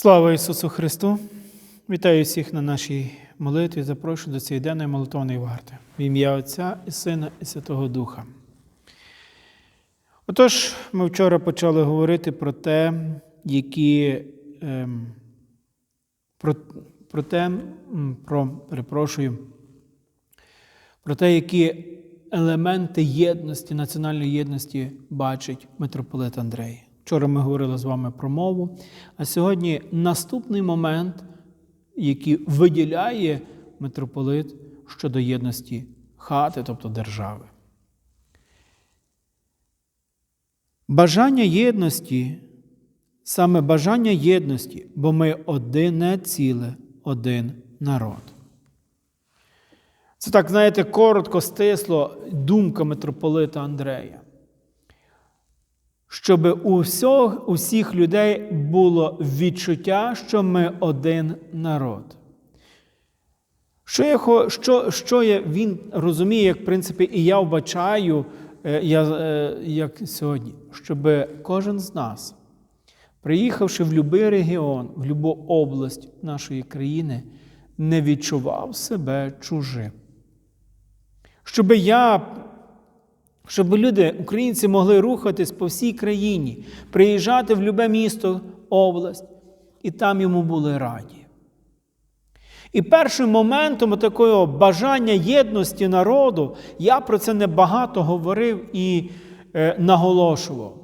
Слава Ісусу Христу! Вітаю всіх на нашій молитві. Запрошую до цієї денної молитовної варти. В ім'я Отця і Сина і Святого Духа. Отож, ми вчора почали говорити про те, які ем, про, про те, про, перепрошую, про те, які елементи єдності, національної єдності бачить митрополит Андрей. Вчора ми говорили з вами про мову, а сьогодні наступний момент, який виділяє митрополит щодо єдності хати, тобто держави. Бажання єдності, саме бажання єдності, бо ми одне ціле, один народ. Це так, знаєте, коротко стисло думка митрополита Андрея. Щоб у всіх, у всіх людей було відчуття, що ми один народ. Що, я, що, що я, він розуміє, як в принципі, і я вбачаю, е, я, е, як сьогодні, щоб кожен з нас, приїхавши в будь-який регіон, в будь-яку область нашої країни, не відчував себе чужим. Щоб я щоб люди, українці, могли рухатись по всій країні, приїжджати в любе місто, область, і там йому були раді. І першим моментом такого бажання єдності народу, я про це небагато говорив і е, наголошував,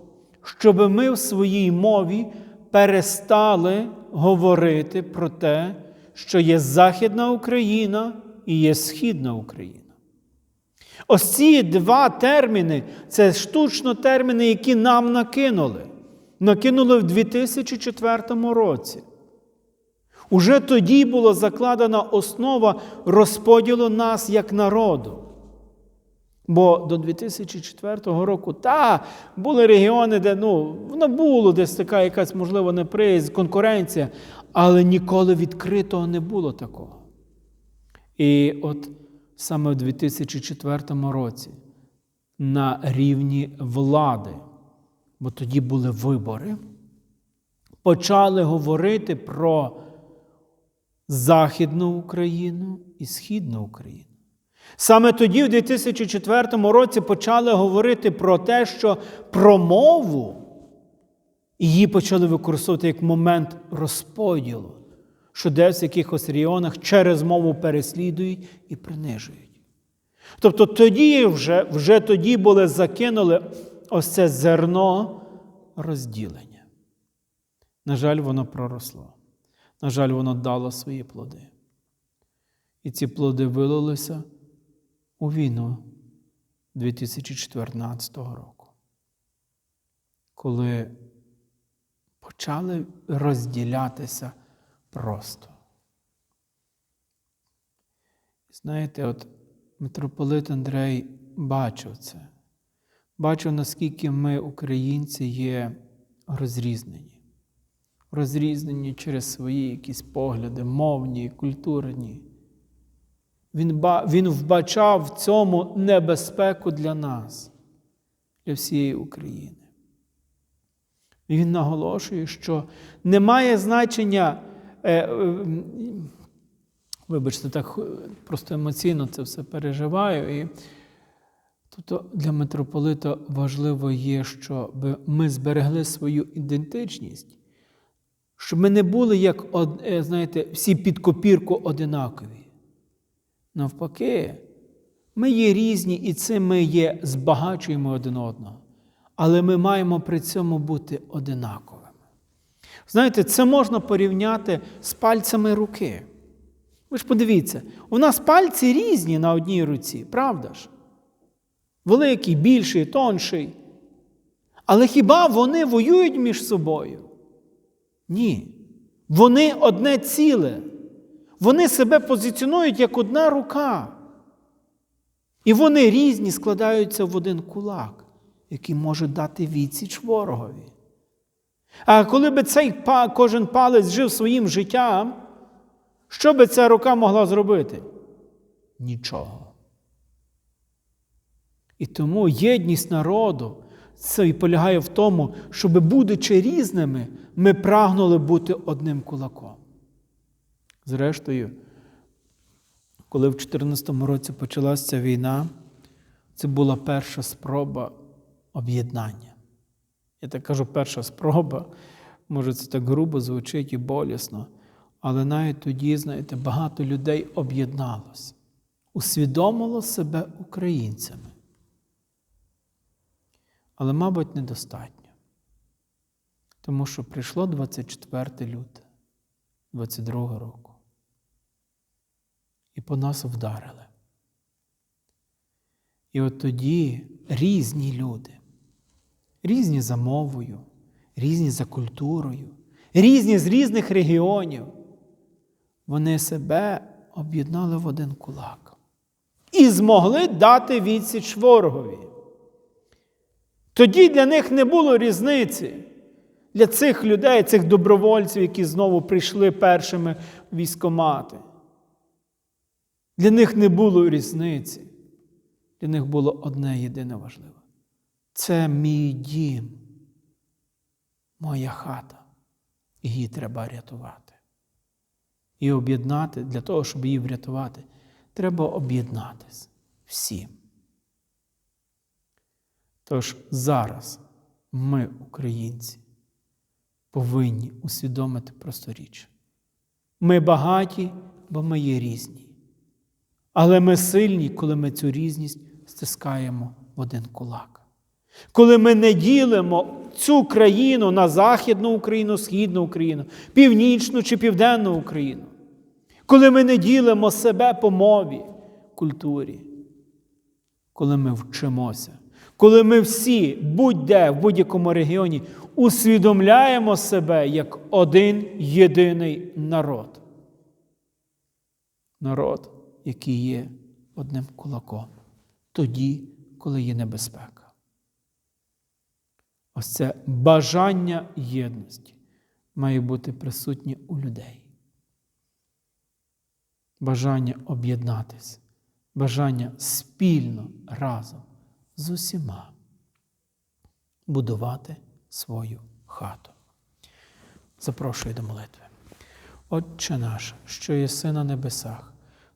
щоб ми в своїй мові перестали говорити про те, що є Західна Україна і є Східна Україна. Ось ці два терміни це штучно терміни, які нам накинули. Накинули в 2004 році. Уже тоді була закладена основа розподілу нас як народу. Бо до 2004 року, та, були регіони, де ну, воно було десь така якась, можливо, неприязнь, конкуренція, але ніколи відкритого не було такого. І от саме в 2004 році на рівні влади, бо тоді були вибори, почали говорити про Західну Україну і Східну Україну. Саме тоді, в 2004 році, почали говорити про те, що про мову її почали використовувати як момент розподілу що десь в якихось регіонах через мову переслідують і принижують. Тобто тоді вже, вже тоді були закинули ось це зерно розділення. На жаль, воно проросло. На жаль, воно дало свої плоди. І ці плоди вилилися у війну 2014 року, коли почали розділятися просто. Знаєте, от митрополит Андрей бачив це, бачив, наскільки ми, українці, є розрізнені. Розрізнені через свої якісь погляди, мовні, культурні. Він, він вбачав в цьому небезпеку для нас, для всієї України. І він наголошує, що немає значення, е, е, вибачте, так е, просто емоційно це все переживаю. І тобто для митрополита важливо є, щоб ми зберегли свою ідентичність, щоб ми не були, як, е, знаєте, всі під копірку одинакові. Навпаки, ми є різні, і цим ми є, збагачуємо один одного. Але ми маємо при цьому бути одинаковими. Знаєте, це можна порівняти з пальцями руки. Ви ж подивіться, у нас пальці різні на одній руці, правда ж? Великий, більший, тонший. Але хіба вони воюють між собою? Ні. Вони одне ціле. Вони себе позиціонують як одна рука. І вони різні складаються в один кулак, який може дати відсіч ворогові. А коли би цей кожен палець жив своїм життям, що би ця рука могла зробити? Нічого. І тому єдність народу це і полягає в тому, щоб, будучи різними, ми прагнули бути одним кулаком. Зрештою, коли в 2014 році почалася ця війна, це була перша спроба об'єднання. Я так кажу, перша спроба, може, це так грубо звучить і болісно, але навіть тоді, знаєте, багато людей об'єдналося, усвідомило себе українцями. Але, мабуть, недостатньо. Тому що прийшло 24 люте 22 року. І по нас вдарили. І от тоді різні люди, різні за мовою, різні за культурою, різні з різних регіонів, вони себе об'єднали в один кулак і змогли дати відсіч ворогові. Тоді для них не було різниці. Для цих людей, цих добровольців, які знову прийшли першими військомати. Для них не було різниці. Для них було одне єдине важливе. Це мій дім, моя хата. Її треба рятувати. І об'єднати, для того, щоб її врятувати, треба об'єднатись всім. Тож зараз ми, українці, повинні усвідомити просту річ. Ми багаті, бо ми є різні. Але ми сильні, коли ми цю різність стискаємо в один кулак. Коли ми не ділимо цю країну на Західну Україну, Східну Україну, Північну чи Південну Україну. Коли ми не ділимо себе по мові, культурі, коли ми вчимося, коли ми всі, будь-де, в будь-якому регіоні, усвідомляємо себе як один єдиний народ. Народ, який є одним кулаком, тоді, коли є небезпека. Ось це бажання єдності має бути присутнє у людей. Бажання об'єднатися, бажання спільно разом з усіма будувати свою хату. Запрошую до молитви. Отче наш, що єси на небесах,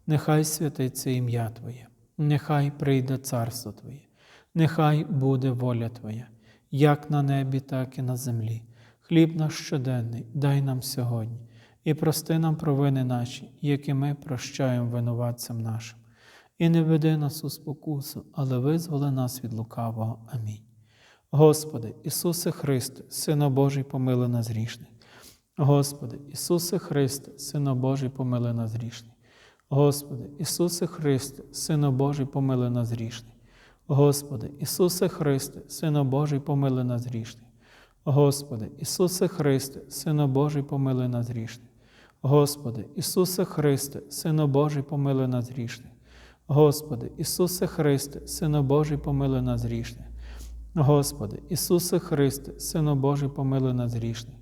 нехай святиться ім'я Твоє, нехай прийде царство Твоє, нехай буде воля Твоя, як на небі, так і на землі. Хліб наш щоденний, дай нам сьогодні, і прости нам провини наші, які ми прощаємо винуватцям нашим. І не веди нас у спокусу, але визволи нас від лукавого. Амінь. Господи, Ісусе Христе, Сино Божий, помили нас грішних. Господи, Ісусе Христе, Сино Божий, помили нас грішних. Господи, Ісусе Христе, Сино Божий, помили нас грішних. Господи, Ісусе Христе, Сино Божий, помили нас грішних. Господи, Ісусе Христе, Сино Божий, помили нас грішних. Господи, Ісусе Христе, Сино Божий, помили нас грішних. Господи, Ісусе Христе, Сино Божий, помили нас грішних. Господи, Ісусе Христе, Сино Божий, помили нас грішних.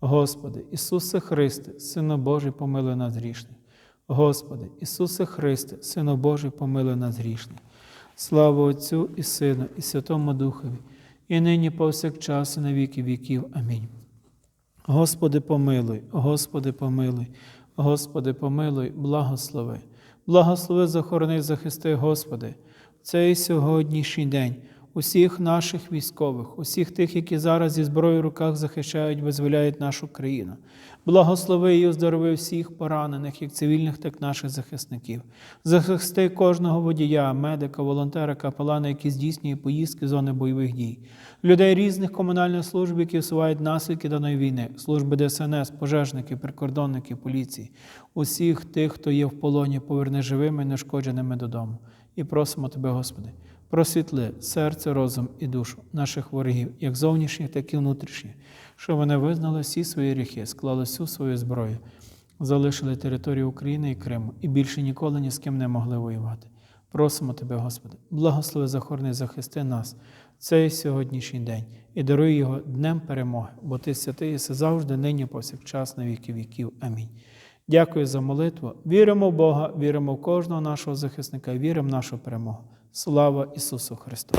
Господи, Ісусе Христе, Сино Божий, помили нас грішних. Господи, Ісусе Христе, Сино Божий, помили нас грішних. Слава Отцю і Сину, і Святому Духові, і нині повсякчас, і на віки віків. Амінь. Господи, помилуй, Господи, помилуй, Господи, помилуй, благослови. Благослови, захорони, захисти, Господи, в цей сьогоднішній день усіх наших військових, усіх тих, які зараз зі зброєю в руках захищають, визволяють нашу країну. Благослови і оздорови всіх поранених, як цивільних, так і наших захисників. Захисти кожного водія, медика, волонтера, капелана, які здійснює поїздки зони бойових дій, людей різних комунальних служб, які усувають наслідки даної війни, служби ДСНС, пожежники, прикордонники, поліції, усіх тих, хто є в полоні, поверни живими нешкодженими додому. І просимо Тебе, Господи. Просвітли серце, розум і душу наших ворогів, як зовнішніх, так і внутрішніх, щоб вони визнали всі свої гріхи, склали всю свою зброю, залишили територію України і Криму і більше ніколи ні з ким не могли воювати. Просимо Тебе, Господи, благослови захорони, захисти нас цей сьогоднішній день і даруй його днем перемоги, бо Ти святий єси завжди, нині, повсякчас, на віки віків. Амінь. Дякую за молитву. Віримо в Бога, віримо в кожного нашого захисника, віримо в нашу перемогу. Слава Ісусу Христу!